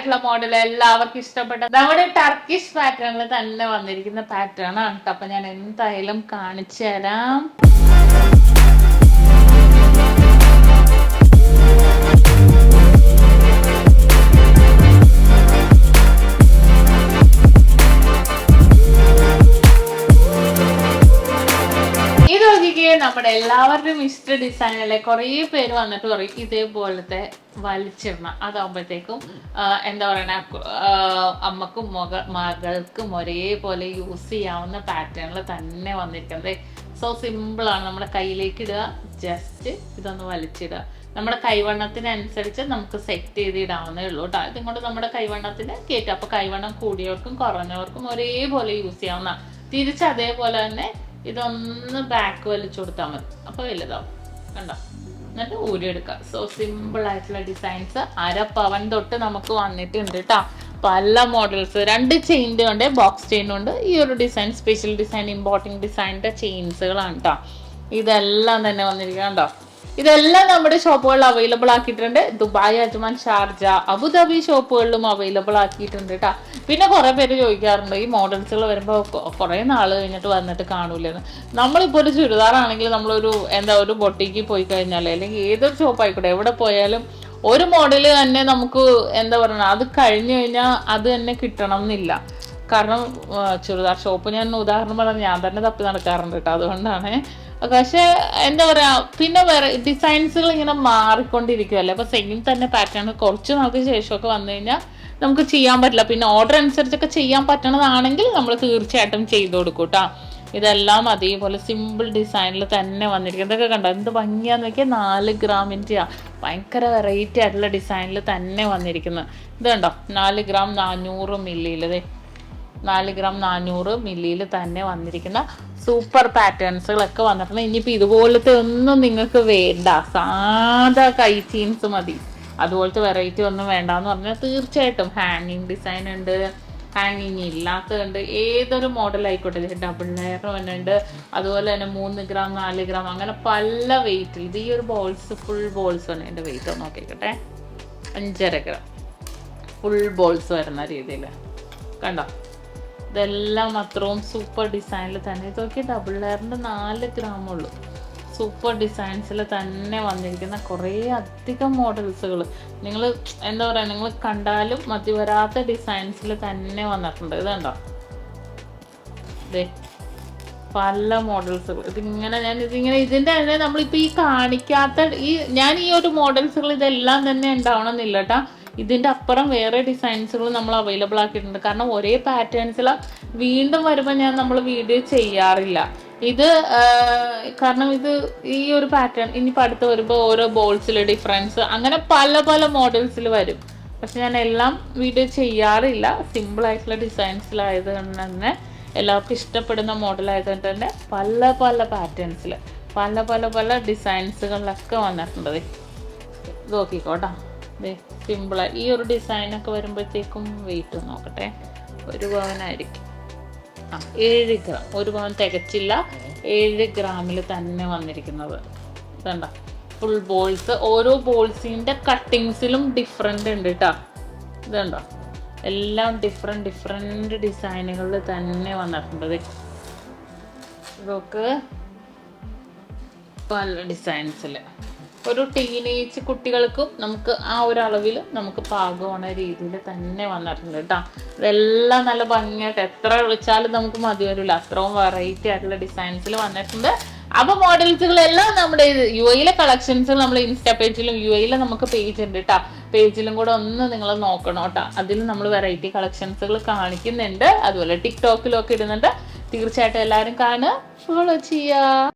ആയിട്ടുള്ള മോഡൽ എല്ലാവർക്കും ഇഷ്ടപ്പെട്ട നമ്മുടെ ടർക്കിഷ് പാറ്റേണിൽ തന്നെ വന്നിരിക്കുന്ന പാറ്റേൺ ആണ് കേട്ടോ. അപ്പൊ ഞാൻ എന്തായാലും കാണിച്ചു തരാം നമ്മുടെ എല്ലാവരുടെയും ഇഷ്ട ഡിസൈനിലെ കുറേ പേര് വന്നിട്ട് പറയും ഇതേപോലത്തെ വലിച്ചിടണം അതാകുമ്പോഴത്തേക്കും എന്താ പറയണ അമ്മക്കും മക മകൾക്കും ഒരേപോലെ യൂസ് ചെയ്യാവുന്ന പാറ്റേണിൽ തന്നെ വന്നിരിക്കുന്നത്. സോ സിമ്പിളാണ് നമ്മുടെ കയ്യിലേക്ക് ഇടുക ജസ്റ്റ് ഇതൊന്ന് വലിച്ചിടുക. നമ്മുടെ കൈവണ്ണത്തിനനുസരിച്ച് നമുക്ക് സെറ്റ് ചെയ്ത് ഇടാവുന്നേ ഉള്ളൂ കേട്ടോ ഇതും കൊണ്ട് നമ്മുടെ കൈവണ്ണത്തിന് കയറ്റും അപ്പൊ കൈവണ്ണം കൂടിയവർക്കും കുറഞ്ഞവർക്കും ഒരേപോലെ യൂസ് ചെയ്യാവുന്ന. തിരിച്ച് അതേപോലെ തന്നെ ഇതൊന്ന് ബാക്ക് വലിച്ചു കൊടുത്താൽ മതി. അപ്പോൾ വലുതാവും. കണ്ടോ? എന്നിട്ട് ഊരിയെടുക്കുക സോ സിമ്പിൾ ആയിട്ടുള്ള ഡിസൈൻസ് അര പവൻ തൊട്ട് നമുക്ക് വന്നിട്ടുണ്ട് കേട്ടോ പല മോഡൽസ് രണ്ട് ചെയിന്റെ ഉണ്ട് ബോക്സ് ചെയിൻ ഉണ്ട്. ഈ ഒരു ഡിസൈൻ സ്പെഷ്യൽ ഡിസൈൻ ഇമ്പോർട്ടിംഗ് ഡിസൈനിന്റെ ചെയിൻസുകളാണ് കേട്ടോ ഇതെല്ലാം തന്നെ വന്നിരിക്കുക കണ്ടോ? ഇതെല്ലാം നമ്മുടെ ഷോപ്പുകളിൽ അവൈലബിൾ ആക്കിയിട്ടുണ്ട്. Dubai Ajman Sharjah Abu Dhabi ഷോപ്പുകളിലും available ആക്കിയിട്ടുണ്ട് കേട്ടോ പിന്നെ കുറേ പേര് ചോദിക്കാറുണ്ട് ഈ മോഡൽസുകൾ വരുമ്പോൾ കുറേ നാൾ കഴിഞ്ഞിട്ട് വന്നിട്ട് കാണൂലെന്ന്. നമ്മളിപ്പോൾ ഒരു ചുരിദാറാണെങ്കിൽ നമ്മളൊരു എന്താ ഒരു ബൊട്ടിക്ക് പോയി കഴിഞ്ഞാൽ അല്ലെങ്കിൽ ഏതൊരു ഷോപ്പ് ആയിക്കോട്ടെ എവിടെ പോയാലും ഒരു മോഡൽ തന്നെ നമുക്ക് എന്താ പറയുക അത് കഴിഞ്ഞു കഴിഞ്ഞാൽ അത് തന്നെ കിട്ടണം എന്നില്ല കാരണം ചുരിദാർ ഷോപ്പ് ഞാൻ ഉദാഹരണം പറഞ്ഞാൽ ഞാൻ തന്നെ തപ്പി നടക്കാറുണ്ട് കേട്ടോ അതുകൊണ്ടാണ് പക്ഷെ എന്താ പറയാ പിന്നെ വേറെ ഡിസൈൻസുകൾ ഇങ്ങനെ മാറിക്കൊണ്ടിരിക്കുമല്ലേ അപ്പൊ സെയിം തന്നെ പാറ്റേൺ കുറച്ച് നമുക്ക് ശേഷമൊക്കെ വന്നു കഴിഞ്ഞാൽ നമുക്ക് ചെയ്യാൻ പറ്റില്ല. പിന്നെ ഓർഡർ അനുസരിച്ചൊക്കെ ചെയ്യാൻ പറ്റണതാണെങ്കിൽ നമ്മൾ തീർച്ചയായിട്ടും ചെയ്തു കൊടുക്കും കേട്ടോ ഇതെല്ലാം അതേപോലെ സിമ്പിൾ ഡിസൈനിൽ തന്നെ വന്നിരിക്കുന്നത് ഇതൊക്കെ കണ്ടോ? എന്ത് ഭംഗിയാന്ന് നോക്കിയാൽ നാല് ഗ്രാമിന്റെയാ ഭയങ്കര വെറൈറ്റി ആയിട്ടുള്ള ഡിസൈനിൽ തന്നെ വന്നിരിക്കുന്നത് ഇത് കണ്ടോ? നാല് ഗ്രാം നാനൂറ് മില്ലിയിൽ നാല് ഗ്രാം നാനൂറ് മില്ലിയിൽ തന്നെ വന്നിരിക്കുന്ന സൂപ്പർ പാറ്റേൺസുകളൊക്കെ വന്നിട്ടുണ്ട്. ഇനിയിപ്പോൾ ഇതുപോലത്തെ ഒന്നും നിങ്ങൾക്ക് വേണ്ട. സാധാ കൈ ചീൻസ് മതി. അതുപോലത്തെ വെറൈറ്റി ഒന്നും വേണ്ട എന്ന് പറഞ്ഞാൽ തീർച്ചയായിട്ടും ഹാങ്ങിങ് ഡിസൈൻ ഉണ്ട് ഹാങ്ങിങ് ഇല്ലാത്തതുണ്ട് ഏതൊരു മോഡൽ ആയിക്കോട്ടെ. ഡബിൾ ലെയർ വന്നുണ്ട് അതുപോലെ തന്നെ മൂന്ന് ഗ്രാം നാല് ഗ്രാം അങ്ങനെ പല വെയിറ്റിൽ ഇത് ഈ ഒരു ബോൾസ് ഫുൾ ബോൾസ് ആണ് എന്റെ വെയിറ്റ് ഒന്ന് നോക്കിക്കട്ടെ. അഞ്ചര ഗ്രാം. ഫുൾ ബോൾസ് വരുന്ന രീതിയിൽ കണ്ടോ? ഇതെല്ലാം അത്രയും സൂപ്പർ ഡിസൈനിൽ തന്നെ. ഇതൊക്കെ ഡബിൾ ലെയറിന്റെ നാല് ഗ്രാമുള്ളൂ സൂപ്പർ ഡിസൈൻസിൽ തന്നെ വന്നിരിക്കുന്ന കുറേ അധികം മോഡൽസുകൾ നിങ്ങൾ എന്താ പറയുക നിങ്ങൾ കണ്ടാലും മതി വരാത്ത ഡിസൈൻസിൽ തന്നെ വന്നിട്ടുണ്ട്. ഇത് കണ്ടോ? ദേ പല മോഡൽസുകൾ ഇതിങ്ങനെ ഞാൻ ഇതിങ്ങനെ ഇതിന്റെ തന്നെ നമ്മളിപ്പോൾ ഈ കാണിക്കാത്ത ഈ ഞാൻ ഈ ഒരു മോഡൽസുകൾ ഇതെല്ലാം തന്നെ ഉണ്ടാവണമെന്നില്ല കേട്ടാ ഇതിന്റെ അപ്പുറം വേറെ ഡിസൈൻസുകൾ നമ്മൾ അവൈലബിൾ ആക്കിയിട്ടുണ്ട്. കാരണം ഒരേ പാറ്റേൺസിൽ വീണ്ടും വരുമ്പോൾ ഞാൻ നമ്മൾ വീഡിയോ ചെയ്യാറില്ല. ഇത് കാരണം ഇത് ഈ ഒരു പാറ്റേൺ ഇനിയിപ്പോൾ അടുത്ത് വരുമ്പോൾ ഓരോ ബോൾസിൽ ഡിഫറൻസ് അങ്ങനെ പല പല മോഡൽസിൽ വരും. പക്ഷെ ഞാൻ എല്ലാം വീഡിയോ ചെയ്യാറില്ല. സിമ്പിൾ ആയിട്ടുള്ള ഡിസൈൻസിലായത് കൊണ്ട് തന്നെ എല്ലാവർക്കും ഇഷ്ടപ്പെടുന്ന മോഡൽ ആയതുകൊണ്ട് തന്നെ പല പല പാറ്റേൺസിൽ പല പല പല ഡിസൈൻസുകളിലൊക്കെ വന്നിട്ടുണ്ട്. നോക്കിക്കോട്ടോ. സിമ്പിളായി ഈ ഒരു ഡിസൈനൊക്കെ വരുമ്പോഴത്തേക്കും വെയിറ്റ് നോക്കട്ടെ. ഒരു പവനായിരിക്കും. ആ ഏഴ് ഗ്രാം ഒരു പവൻ തികച്ചില്ല. ഏഴ് ഗ്രാമിൽ തന്നെ വന്നിരിക്കുന്നത്. ഇതണ്ട ഫുൾ ബോൾസ് ഓരോ ബോൾസിന്റെ കട്ടിങ്സിലും ഡിഫറെന്റ് ഉണ്ട് കേട്ടോ ഇതുണ്ടോ? എല്ലാം ഡിഫറെന്റ് ഡിഫറെന്റ് ഡിസൈനുകളിൽ തന്നെ വന്നിട്ടുണ്ട്. ഇതൊക്കെ പല ഡിസൈൻസിൽ ഒരു ടീനേജ് കുട്ടികൾക്കും നമുക്ക് ആ ഒരു അളവിൽ നമുക്ക് പാകമാണ രീതിയിൽ തന്നെ വന്നിട്ടുണ്ട് കേട്ടോ. ഇതെല്ലാം നല്ല ഭംഗിയായിട്ട് എത്ര വിളിച്ചാലും നമുക്ക് മതി വരില്ല. അത്രയും വെറൈറ്റി ആയിട്ടുള്ള ഡിസൈൻസിൽ വന്നിട്ടുണ്ട്. അപ്പൊ മോഡൽസുകളെല്ലാം നമ്മുടെ യു എയിലെ കളക്ഷൻസ് നമ്മൾ ഇൻസ്റ്റാ പേജിലും യു എയിലെ നമുക്ക് പേജ് ഉണ്ട് കേട്ടോ. പേജിലും കൂടെ ഒന്ന് നിങ്ങൾ നോക്കണം കേട്ടോ. അതിൽ നമ്മൾ വെറൈറ്റി കളക്ഷൻസുകൾ കാണിക്കുന്നുണ്ട്. അതുപോലെ ടിക്ടോക്കിലും ഒക്കെ ഇടുന്നുണ്ട്. തീർച്ചയായിട്ടും എല്ലാവരും കാണുക. ഫോളോ ചെയ്യുക.